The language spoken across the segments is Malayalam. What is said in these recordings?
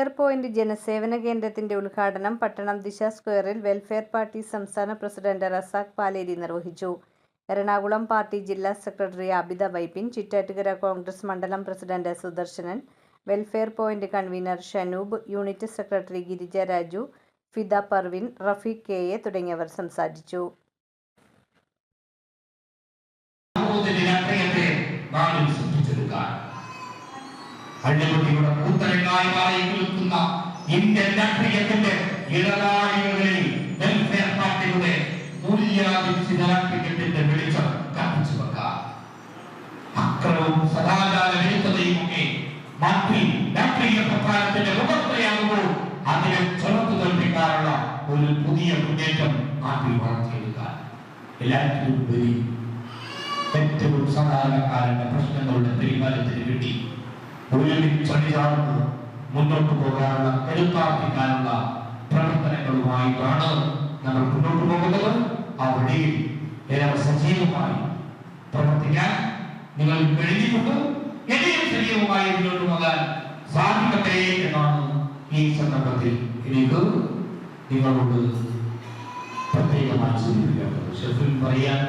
വെൽഫെയർ പോയിന്റ് ജനസേവന കേന്ദ്രത്തിന്റെ ഉദ്ഘാടനം പട്ടണം ദിശ സ്ക്വയറിൽ വെൽഫെയർ പാർട്ടി സംസ്ഥാന പ്രസിഡന്റ് റസാഖ് പാലേരി നിർവഹിച്ചു. എറണാകുളം പാർട്ടി ജില്ലാ സെക്രട്ടറി അബിത വൈപ്പിൻ ചിറ്റാറ്റുകര കോൺഗ്രസ് മണ്ഡലം president Sudarsanan welfare point convener Shanoob unit secretary Girija Raju Fida Parvin Rafeeq K A തുടങ്ങിയവർ സംസാരിച്ചു. അഴിമതിയുടെ കൂത്തരങ്ങളായി മാറി നിൽക്കുന്ന ഇന്ത്യൻ രാഷ്ട്രീയത്തിന്റെ ഇടനാഴികളിൽ വെൽഫെയർ പാർട്ടിയുടെ മൂല്യാധിഷ്ഠിത രാഷ്ട്രീയത്തിന്റെ വെളിച്ചം കത്തിച്ചു വെക്കാം. അക്രമവും സദാചാര വിരുദ്ധതയും ഒക്കെ മാറ്റി രാഷ്ട്രീയ പ്രസ്ഥാനത്തിന്റെ മുഖത്രയാകുമ്പോൾ അതിനെ ചെറുത്തു തോൽപ്പിക്കാനുള്ള ഒരു പുതിയ മുന്നേറ്റം നാട്ടിൽ വളർത്തിയെടുക്കുക എല്ലാറ്റിലും ഉപരി ഏറ്റവും സാധാരണക്കാരന്റെ പ്രശ്നങ്ങളുടെ പരിഹാരത്തിന് വേണ്ടി ഒരുമിച്ചണിചാർന്ന് മുന്നോട്ട് പോകാനുള്ള കരുത്താർപ്പിക്കാനുള്ള പ്രവർത്തനങ്ങളുമായിട്ടാണ് നമ്മൾ മുന്നോട്ട് പോകുന്നത്. ആ വഴിയിൽ ഏറെ സജീവമായി പ്രവർത്തിക്കാൻ നിങ്ങൾ കഴിഞ്ഞിട്ടുണ്ട്. ഇനിയും സജീവമായി മുന്നോട്ട് പോകാൻ സാധിക്കട്ടെ എന്നാണ് ഈ സന്ദർഭത്തിൽ എനിക്ക് നിങ്ങളോട് പ്രത്യേകമായി സൂചിപ്പിക്കേണ്ടത് ഷെഫിൽ പറയാൻ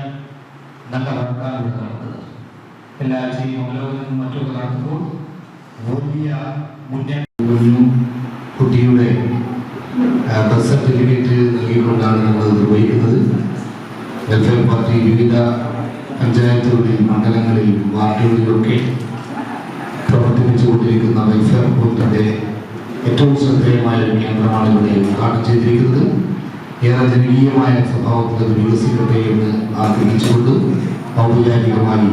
നല്ല നടന്നത് എല്ലാ ആഴ്ചയും അവലോകനം മറ്റൊക്കെ നടത്തുമ്പോൾ ഒരു കുട്ടിയുടെ ബർത്ത് സർട്ടിഫിക്കറ്റ് നൽകിക്കൊണ്ടാണ് നമ്മൾ നിർവഹിക്കുന്നത് വെൽഫെയർ പാർട്ടി വിവിധ പഞ്ചായത്തുകളിൽ മണ്ഡലങ്ങളിൽ വാർഡുകളിലൊക്കെ പ്രവർത്തിപ്പിച്ചുകൊണ്ടിരിക്കുന്ന വെൽഫെയർ ബോർഡിന്റെ ഏറ്റവും ശ്രദ്ധേയമായ ഒരു കേന്ദ്രമാണ് ഇവിടെ ഉദ്ഘാടനം ചെയ്തിരിക്കുന്നത്. ഏറെ ജനകീയമായ സ്വഭാവത്തിൽ വികസിക്കട്ടെ എന്ന് ആഗ്രഹിച്ചുകൊണ്ട് ഔപചാരികമായി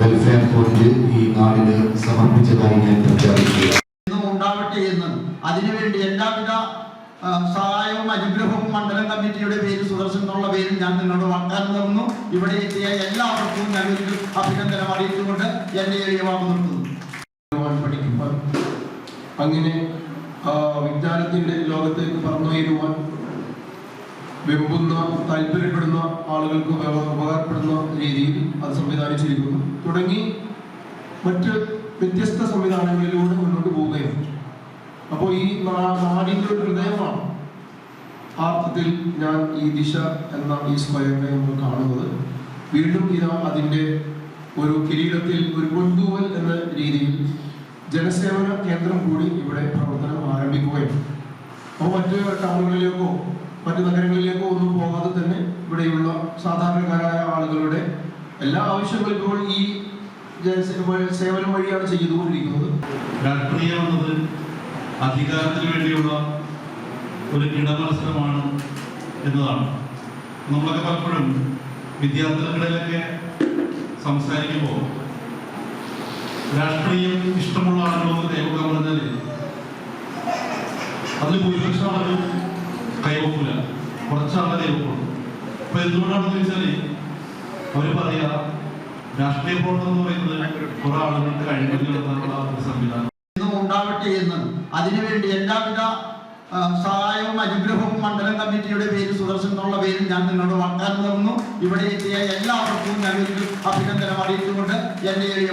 വെൽഫെയർ പോയിന്റ് ഈ നാടിന് സമർപ്പിച്ചതായി ഞാൻ പ്രഖ്യാപിക്കുക എന്നും ഉണ്ടാവട്ടെ എന്ന്. അതിനുവേണ്ടി എല്ലാവിധ സഹായവും അനുഗ്രഹവും മണ്ഡലം കമ്മിറ്റിയുടെ പേര് സുദർശൻ എന്നുള്ള പേരിൽ ഞാൻ നിങ്ങളോട് വാഗ്ദാനം തന്നു. ഇവിടെ എത്തിയ എല്ലാവർക്കും ഞാൻ ഒരു അഭിനന്ദനം അറിയിച്ചുകൊണ്ട് എന്റെ എളിയ വാക്ക് നിർത്തുന്നു. പഠിക്കുമ്പോൾ അങ്ങനെ ആ വിജ്ഞാനത്തിന്റെ ലോകത്തേക്ക് പറന്നുയരുവാൻ വെമ്പുന്ന താല്പര്യപ്പെടുന്ന ആളുകൾക്ക് ഉപ- ഉപകാരപ്പെടുന്ന രീതിയിൽ അത് സംവിധാനിച്ചിരിക്കുന്നു. തുടങ്ങി മറ്റ് വ്യത്യസ്ത സംവിധാനങ്ങളിലൂടെ മുന്നോട്ട് പോവുകയാണ്. അപ്പോൾ ഈ നാടിന്റെ ഒരു ഹൃദയമാണ് ആ അർത്ഥത്തിൽ ഞാൻ ഈ ദിശ എന്ന ഈ സ്ക്വയറിനെ നമ്മൾ കാണുന്നത്. വീണ്ടും ഇതാ അതിന്റെ ഒരു കിരീടത്തിൽ ഒരു കൊണ്ടുവൽ എന്ന രീതിയിൽ ജനസേവന കേന്ദ്രം കൂടി ഇവിടെ പ്രവർത്തനം ആരംഭിക്കുകയാണ്. അപ്പോൾ മറ്റ് ടൗണുകളിലേക്കോ മറ്റ് നഗരങ്ങളിലേക്കോ ഒന്നും പോകാതെ തന്നെ ഇവിടെയുള്ള സാധാരണക്കാരായ ആളുകളുടെ എല്ലാ ആവശ്യങ്ങളും ഇപ്പോൾ ഈ സേവനം വഴിയാണ് ചെയ്തുകൊണ്ടിരിക്കുന്നത്. രാഷ്ട്രീയം എന്നത് അധികാരത്തിന് വേണ്ടിയുള്ള ഒരു കിടമത്സരമാണ് എന്നതാണ്. നമ്മളൊക്കെ പലപ്പോഴും വിദ്യാർത്ഥികളിലൊക്കെ സംസാരിക്കുമ്പോൾ രാഷ്ട്രീയം ഇഷ്ടമുള്ള ആളുകളൊന്ന് കൈവക്കാൻ പറഞ്ഞാൽ അതിൽ ഭൂരിപക്ഷം കൈവക്കൂല. കുറച്ചാളെ കൈവക്കുള്ളൂ. അപ്പൊ എന്തുകൊണ്ടാണെന്ന് ചോദിച്ചാൽ അവർ പറയാ രാഷ്ട്രീയ പ്രവർത്തനം എന്ന് പറയുന്നത് കുറെ ആളുകൾക്ക് കഴിഞ്ഞു ഒരു സംവിധാനം. ഉണ്ടാവട്ടെ എന്ന്. അതിനുവേണ്ടി എല്ലാവിധ സഹായവും അനുഗ്രഹവും മണ്ഡലം കമ്മിറ്റിയുടെ പേര് സുദർശൻ എന്നുള്ള പേരിൽ ഞാൻ നിങ്ങളോട് വാഗ്ദാനം തന്നു. ഇവിടെ എത്തിയ എല്ലാവർക്കും ഞാൻ അഭിനന്ദനം അറിയിച്ചുകൊണ്ട് എന്റെ എളിയ